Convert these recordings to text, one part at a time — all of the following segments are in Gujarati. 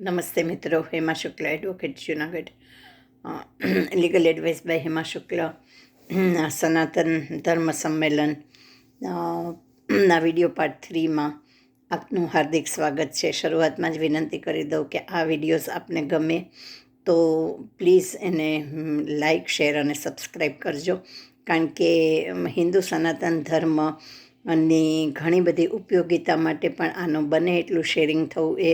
નમસ્તે મિત્રો, Hema Shukla advocate Junagadh. Legal advice by Hema Shukla. Sanatan Dharma સંમેલન. ના વીડિયો પાર્ટ થ્રીમાં આપનું હાર્દિક સ્વાગત છે. શરૂઆતમાં જ વિનંતી કરી દઉં કે આ વિડીયોઝ આપને ગમે તો પ્લીઝ એને લાઈક શેર અને સબસ્ક્રાઈબ કરજો. કારણ કે હિન્દુ સનાતન ધર્મ અને ઘણી બધી ઉપયોગિતા માટે પણ આનું બને એટલું શેરિંગ થવું એ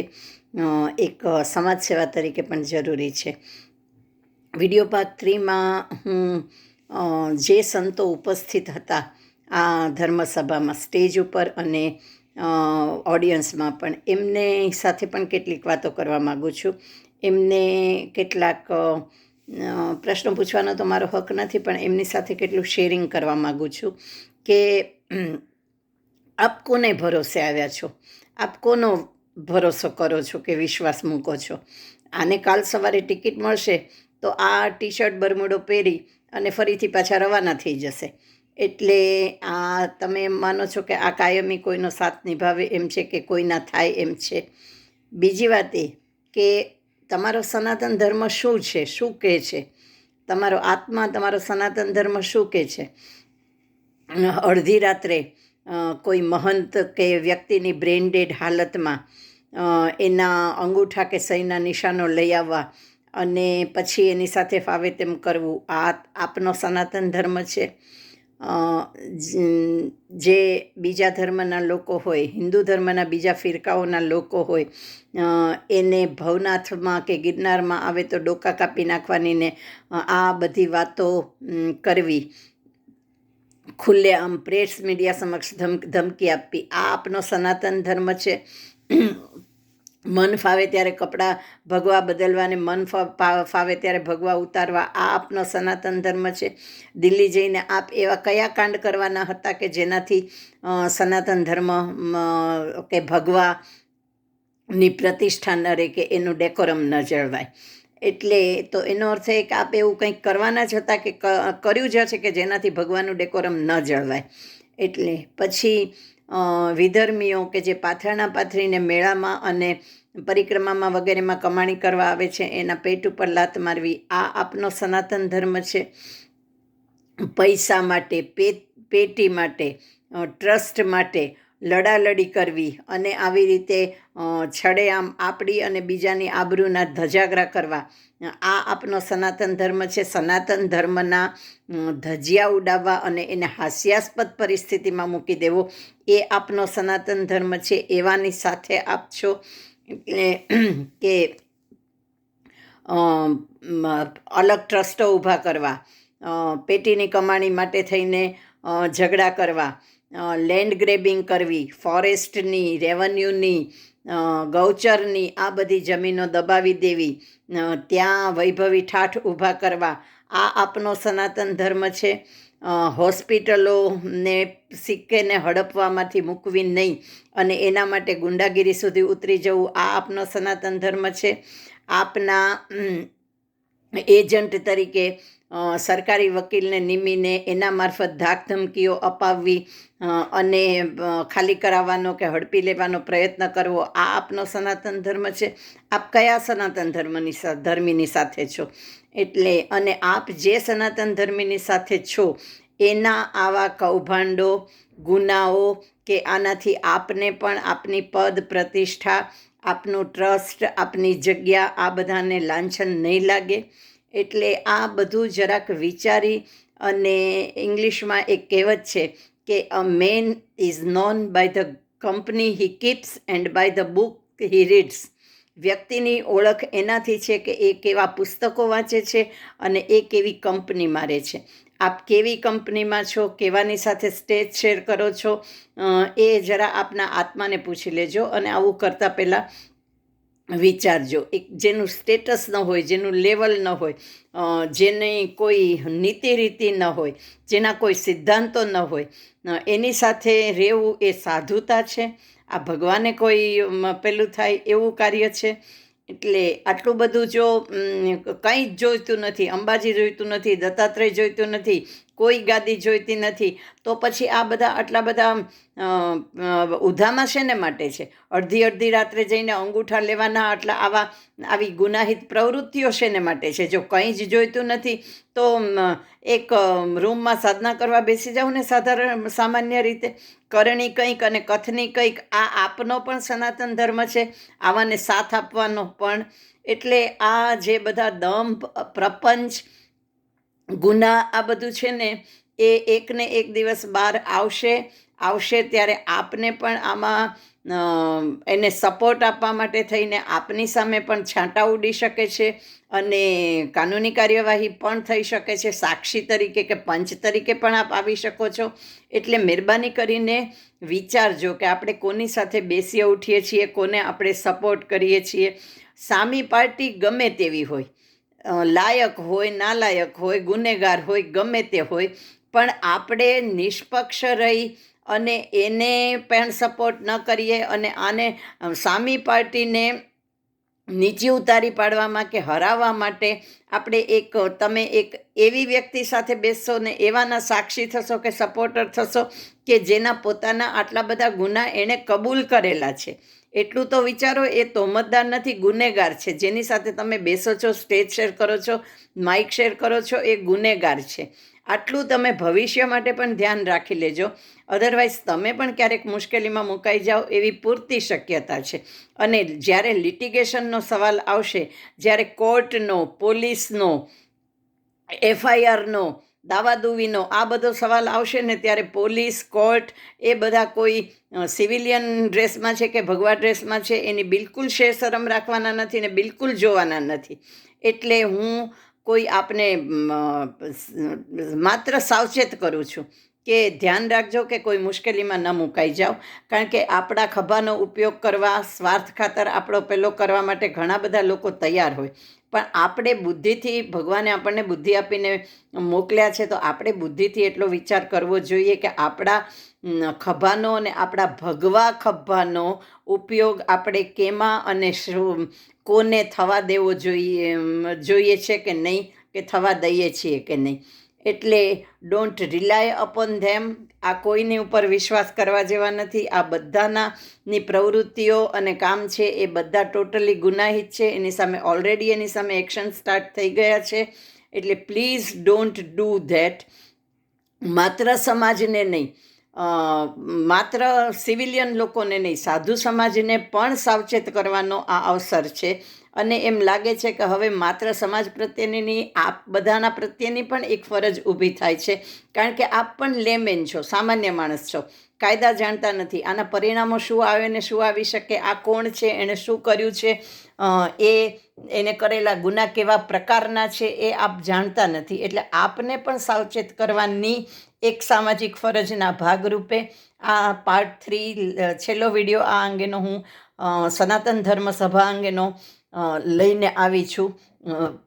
એક સમાજ સેવા તરીકે પણ જરૂરી છે. વીડિયો પાર્ટ થ્રીમાં હું જે સંતો ઉપસ્થિત હતા, આ ધર્મસભામાં સ્ટેજ ઉપર અને ઓડિયન્સમાં પણ એમને સાથે પણ કેટલીક વાતો કરવા માગું છું. એમને કેટલાક પ્રશ્નો પૂછવાનો તો મારો હક નથી, પણ એમની સાથે કેટલું શેરિંગ કરવા માગું છું કે આપ કોને ભરોસે આવ્યા છો? આપ કોનો ભરોસો કરો છો કે વિશ્વાસ મૂકો છો? આને કાલ સવારે ટિકિટ મળશે તો આ ટી શર્ટ બરમુડો પહેરી અને ફરીથી પાછા રવાના થઈ જશે. એટલે આ તમે એમ માનો છો કે આ કાયમી કોઈનો સાથ નિભાવે એમ છે કે કોઈના થાય એમ છે? બીજી વાત એ કે તમારો સનાતન ધર્મ શું છે? શું કહે છે? તમારો આત્મા, તમારો સનાતન ધર્મ શું કહે છે? અડધી રાત્રે કોઈ મહંત કે વ્યક્તિની બ્રેન ડેડ હાલતમાં એના અંગૂઠા કે સહીના નિશાનો લઈ આવવા અને પછી એની સાથે ફાવે તેમ કરવું, આ આપનો સનાતન ધર્મ છે. જે બીજા ધર્મના લોકો હોય, હિન્દુ ધર્મના બીજા ફિરકાઓના લોકો હોય એને ભવનાથમાં કે ગિરનારમાં આવે તો ડોકા કાપી નાખવાની ને આ બધી વાતો કરવી. ખુલ્લે આમ પ્રેસ મીડિયા સમક્ષ ધમક ધમકી આપવી. આ આપનો સનાતન ધર્મ છે. મન ફાવે ત્યારે કપડાં ભગવા બદલવાને મન ફાવે ત્યારે ભગવા ઉતારવા. આ આપનો સનાતન ધર્મ છે. દિલ્હી જઈને આપ એવા કયા કાંડ કરવાના હતા કે જેનાથી સનાતન ધર્મ કે ભગવા ની પ્રતિષ્ઠા ન રહે કે એનું ડેકોરમ ન જળવાય? એટલે તો એનો અર્થ એ કે આપ એવું કંઈક કરવાના જ હતા કે કર્યું જ હશે કે જેનાથી ભગવાનનું ડેકોરમ ન જળવાય. એટલે પછી વિધર્મીઓ કે જે પાથરણા પાથરીને મેળામાં અને પરિક્રમામાં વગેરેમાં કમાણી કરવા આવે છે, એના પેટ ઉપર લાત મારવી, આ આપનો સનાતન ધર્મ છે. પૈસા માટે, પે- પેટી માટે ટ્રસ્ટ માટે લડાલડી કરવી અને આવી રીતે છડે છડેઆમ આપણી અને બીજાની આબરૂના ધજાગરા કરવા. આ આપનો સનાતન ધર્મ છે. સનાતન ધર્મના ધજિયા ઉડાવવા અને એને હાસ્યાસ્પદ પરિસ્થિતિમાં મૂકી દેવો. એ આપનો સનાતન ધર્મ છે. એવાની સાથે આપ છો કે અલગ ટ્રસ્ટો ઊભા કરવા પેટીની કમાણી માટે થઈને ઝઘડા કરવા લેન્ડ ગ્રેબિંગ કરવી ફોરેસ્ટની રેવન્યુની ગૌચરની, આ બધી જમીનો દબાવી દેવી ત્યાં વૈભવી ઠાઠ ઊભા કરવા. આ આપનો સનાતન ધર્મ છે. હોસ્પિટલોને સિક્કેને હડપવામાંથી મૂકવી નહીં અને એના માટે ગુંડાગીરી સુધી ઉતરી જવું, આ આપનો સનાતન ધર્મ છે. આપના એજન્ટ તરીકે સરકારી વકીલને નિમીને એના મારફત ધાક ધમકીઓ અપાવવી અને ખાલી કરાવવાનો કે હડપી લેવાનો પ્રયત્ન કરવો, આ આપનો સનાતન ધર્મ છે. આપ કયા સનાતન ધર્મની ધર્મીની સાથે છો? એટલે, અને આપ જે સનાતન ધર્મીની સાથે છો, એના આવા કૌભાંડો, ગુનાઓ કે આનાથી આપને પણ આપની પદ પ્રતિષ્ઠા આપનું ટ્રસ્ટ, આપની જગ્યા, આ બધાને લાંછન નહીં લાગે. એટલે આ બધું જરાક વિચારી અને ઇંગ્લિશમાં એક કહેવત છે કે, a man is known by the company he keeps and by the book he reads. વ્યક્તિની ઓળખ એનાથી છે કે એ કેવા પુસ્તકો વાંચે છે અને એ કેવી કંપની મારે છે. આપ કેવી કંપનીમાં છો, કેવાની સાથે સ્ટેજ શેર કરો છો એ જરા આપના આત્માને પૂછી લેજો અને આવું કરતાં પહેલાં વિચારજો. એક જેનું સ્ટેટસ ન હોય, જેનું લેવલ ન હોય જેની કોઈ નીતિ રીતિ ન હોય, જેના કોઈ સિદ્ધાંતો ન હોય એની સાથે રહેવું એ સાધુતા છે. આ ભગવાને કોઈ પેલું થાય એવું કાર્ય છે. એટલે આટલું બધું જો કંઈ જ જોઈતું નથી અંબાજી જોઈતું નથી દત્તાત્રેય જોઈતું નથી કોઈ ગાદી જોઈતી નથી. તો પછી આ બધા આટલા બધા ઉધામાં શેને માટે છે? અડધી અડધી રાત્રે જઈને અંગૂઠા લેવાના આટલા આવા, આવી ગુનાહિત પ્રવૃત્તિઓ શેને માટે છે? જો કંઈ જ જોઈતું નથી, તો એક રૂમમાં સાધના કરવા બેસી જાઉં ને સાધારણ, સામાન્ય રીતે? કરણી કંઈક અને કથની કંઈક, આ આપનો પણ સનાતન ધર્મ છે, આવાને સાથ આપવાનો પણ. એટલે આ જે બધા દંભ પ્રપંચ ગુના આ બધું છે ને, એ એકને એક દિવસ બહાર આવશે આવશે ત્યારે આપને પણ આમાં એને સપોર્ટ આપવા માટે થઈને આપની સામે પણ છાંટા ઉડી શકે છે અને કાનૂની કાર્યવાહી પણ થઈ શકે છે. સાક્ષી તરીકે કે પંચ તરીકે પણ આપ આવી શકો છો. એટલે મહેરબાની કરીને વિચારજો કે આપણે કોની સાથે બેસી ઉઠીએ છીએ, કોને આપણે સપોર્ટ કરીએ છીએ. સામી પાર્ટી ગમે તેવી હોય. લાયક હોય, નાલાયક હોય, ગુનેગાર હોય, ગમે તે હોય, પણ આપણે નિષ્પક્ષ રહી અને એને પણ સપોર્ટ ન કરીએ અને આને સામી પાર્ટીને નીચે ઉતારી પાડવામાં કે હરાવવા માટે આપણે એક, તમે એક એવી વ્યક્તિ સાથે બેસશો ને એવાના સાક્ષી થશો કે સપોર્ટર થશો કે જેના પોતાના આટલા બધા ગુના એણે કબૂલ કરેલા છે. એટલું તો વિચારો, એ તોમતદાર નથી, ગુનેગાર છે. જેની સાથે તમે બેસો છો, સ્ટેજ શેર કરો છો, માઇક શેર કરો છો, એ ગુનેગાર છે. આટલું તમે ભવિષ્ય માટે પણ ધ્યાન રાખી લેજો. અધરવાઇઝ તમે પણ ક્યારેક મુશ્કેલીમાં મુકાઈ જાઓ એવી પૂરતી શક્યતા છે. અને જ્યારે લિટિગેશનનો સવાલ આવશે, જ્યારે કોર્ટનો પોલીસનો એફઆઈઆરનો દાવાદુવીનો આ બધો સવાલ આવશે ને ત્યારે પોલીસ, કોર્ટ એ બધા કોઈ સિવિલિયન ડ્રેસમાં છે કે ભગવા ડ્રેસમાં છે એની બિલકુલ શેર શરમ રાખવાના નથી ને બિલકુલ જોવાના નથી. એટલે હું કોઈ આપને માત્ર સાવચેત કરું છું. કે ધ્યાન રાખજો કે કોઈ મુશ્કેલીમાં ન મુકાઈ જાઓ. કારણ કે આપણા ખભાનો ઉપયોગ કરવા, સ્વાર્થ ખાતર આપણો પેલો કરવા માટે ઘણા બધા લોકો તૈયાર હોય. પણ આપણે બુદ્ધિથી, ભગવાને આપણને બુદ્ધિ આપીને મોકલ્યા છે, તો આપણે બુદ્ધિથી એટલો વિચાર કરવો જોઈએ કે આપણા ખભાનો અને આપણા ભગવા ખભાનો ઉપયોગ આપણે કેમાં અને શું, કોને થવા દેવો જોઈએ જોઈએ છે કે નહીં, કે થવા દઈએ છીએ કે નહીં. એટલે ડોન્ટ રિલાય અપોન ધેમ આ કોઈની ઉપર વિશ્વાસ કરવા જેવા નથી. આ બધાના ની પ્રવૃત્તિઓ અને કામ છે એ બધા ટોટલી ગુનાહિત છે. એની સામે ઓલરેડી એની સામે એક્શન સ્ટાર્ટ થઈ ગયા છે. એટલે પ્લીઝ ડોન્ટ ડૂ ધેટ માત્ર સમાજને નહીં. માત્ર સિવિલિયન લોકોને નહીં. સાધુ સમાજને પણ સાવચેત કરવાનો આ અવસર છે. અને એમ લાગે છે કે હવે માત્ર સમાજ પ્રત્યેની આપ બધાના પ્રત્યેની પણ એક ફરજ ઊભી થાય છે. કારણ કે આપ પણ લેમેન છો, સામાન્ય માણસ છો. કાયદા જાણતા નથી. આના પરિણામો શું આવે ને શું આવી શકે? આ કોણ છે? એણે શું કર્યું છે? એ, એને કરેલા ગુના કેવા પ્રકારના છે? એ આપ જાણતા નથી. એટલે આપને પણ સાવચેત કરવાની એક સામાજિક ફરજના ભાગરૂપે આ પાર્ટ થ્રી છેલ્લો વીડિયો આ અંગેનો હું સનાતન ધર્મ સભા અંગેનો લઈને આવી છું.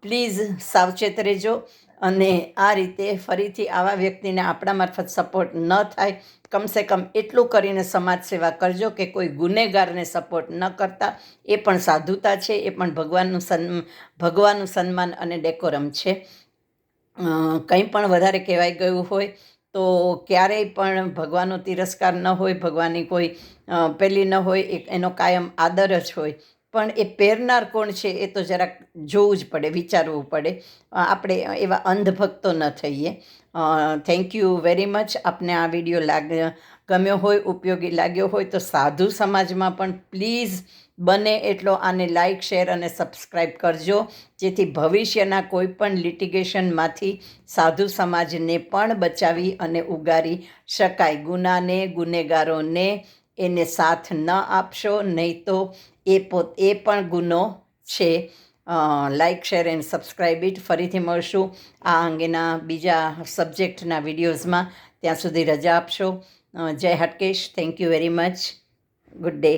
પ્લીઝ સાવચેત રહેજો અને આ રીતે ફરીથી આવા વ્યક્તિને આપણા મારફત સપોર્ટ ન થાય. કમસે કમ એટલું કરીને સમાજ સેવા કરજો કે કોઈ ગુનેગારને સપોર્ટ ન કરતા. એ પણ સાધુતા છે, એ પણ ભગવાનનું સન્ ભગવાનનું સન્માન અને ડેકોરમ છે. કંઈ પણ વધારે કહેવાઈ ગયું હોય તો ક્યારેય પણ ભગવાનનો તિરસ્કાર ન હોય, ભગવાનની કોઈ પેલી ન હોય એનો કાયમ આદર જ હોય. પણ એ પહેરનાર કોણ છે એ તો જરાક જોવું જ પડે, વિચારવું પડે. આપણે એવા અંધભક્તો ન થઈએ. થેન્ક યુ વેરી મચ આપને આ વીડિયો લાગ, ગમ્યો હોય, ઉપયોગી લાગ્યો હોય તો સાધુ સમાજમાં પણ પ્લીઝ બને એટલો આને લાઇક શેર અને સબસ્ક્રાઈબ કરજો. જેથી ભવિષ્યના કોઈ પણ લિટિગેશનમાંથી સાધુ સમાજને પણ બચાવી અને ઉગારી શકાય. ગુનાને, ગુનેગારોને એને સાથ ન આપશો, નહીં તો એ પોત, એ પણ ગુનો છે. Like share and subscribe it ફરીથી મળશું આ અંગેના બીજા સબ્જેક્ટના વિડીયોઝમાં ત્યાં સુધી રજા આપશો. જય Hatkesh thank you very much good day